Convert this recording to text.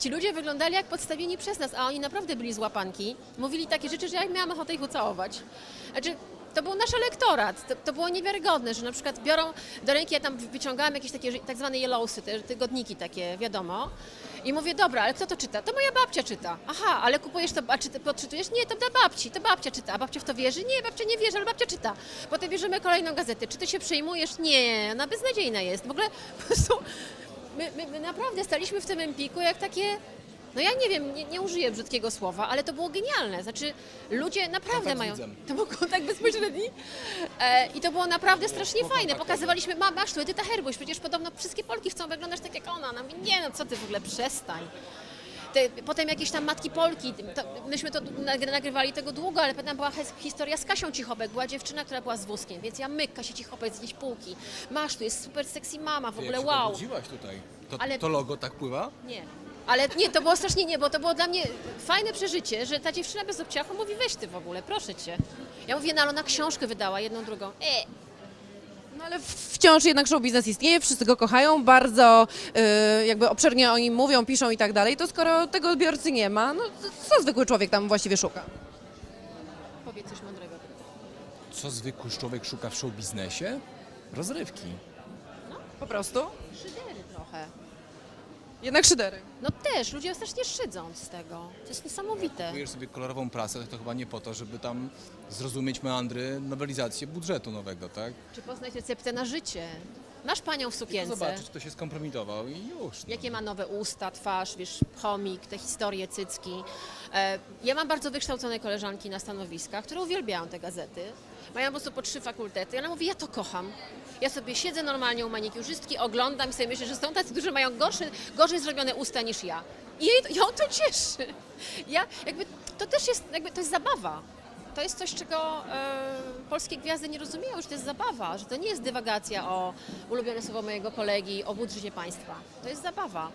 Ci ludzie wyglądali jak podstawieni przez nas, a oni naprawdę byli z łapanki. Mówili takie rzeczy, że ja miałam ochotę ich ucałować. Znaczy, to był nasz elektorat. To, to było niewiarygodne, że na przykład biorą do ręki, ja tam wyciągałam jakieś takie tak zwane yellowsy, te tygodniki takie, wiadomo. I mówię, dobra, ale kto to czyta? To moja babcia czyta. Aha, ale kupujesz to, a czy ty podczytujesz? Nie, to dla babci, to babcia czyta. A babcia w to wierzy? Nie, babcia nie wierzy, ale babcia czyta. Potem bierzemy kolejną gazetę. Czy ty się przejmujesz? Nie, ona beznadziejna jest. W ogóle po prostu my, my, my naprawdę staliśmy w tym empiku jak takie... No ja nie wiem, nie, nie użyję brzydkiego słowa, ale to było genialne. Znaczy, ludzie naprawdę mają... To był kontakt bezpośredni. E, I to było naprawdę strasznie fajne. Pokazywaliśmy, ma, masz tu Edyta Herbuś, przecież podobno wszystkie Polki chcą wyglądać tak jak ona. Ona mówi, nie no, co ty w ogóle, przestań. Te, potem jakieś tam matki Polki, to, myśmy to nag- nagrywali tego długo, ale potem była his- historia z Kasią Cichopek, była dziewczyna, która była z wózkiem, więc ja myk, Kasia Cichopek z jakiejś półki. Masz, tu jest super sexy mama, w ogóle Jak się wow. tutaj. To, Ale- to logo tak pływa? Nie. Ale nie, to było strasznie nie, bo to było dla mnie fajne przeżycie, że ta dziewczyna bez obciachu mówi, weź ty w ogóle, proszę cię. Ja mówię, no ale ona książkę wydała, jedną, drugą. E, No ale wciąż jednak show biznes istnieje, wszyscy go kochają, bardzo y, jakby obszernie o nim mówią, piszą i tak dalej, to skoro tego odbiorcy nie ma, no to co zwykły człowiek tam właściwie szuka? powiedz coś mądrego. Co zwykły człowiek szuka w show biznesie? Rozrywki. Po prostu? Szydery trochę. Jednak szydery. No też, ludzie strasznie szydzą z tego. To jest niesamowite. Kupujesz sobie kolorową prasę, to chyba nie po to, żeby tam zrozumieć meandry nowelizacji budżetu nowego, tak? Czy poznać receptę na życie? Masz panią w sukience. zobaczyć, kto się skompromitował i już. No. Jakie ma nowe usta, twarz, wiesz, chomik, te historie, cycki. E, ja mam bardzo wykształcone koleżanki na stanowiskach, które uwielbiają te gazety. Mają po prostu po trzy fakultety. I ona mówi, ja to kocham. Ja sobie siedzę normalnie u manikiurzystki, oglądam i sobie myślę, że są tacy, którzy mają gorsze, gorzej zrobione usta niż ja. I jej, ją to cieszy. Ja, jakby, to też jest, jakby, to jest zabawa. To jest coś, czego e, polskie gwiazdy nie rozumieją, że to jest zabawa, że to nie jest dywagacja o ulubione słowo mojego kolegi, o budżecie państwa. To jest zabawa.